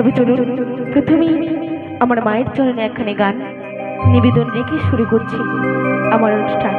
তবে চলুন প্রথমেই আমার মায়ের চরণে একখানে গান নিবেদন রেখে শুরু করছি আমার অনুষ্ঠান।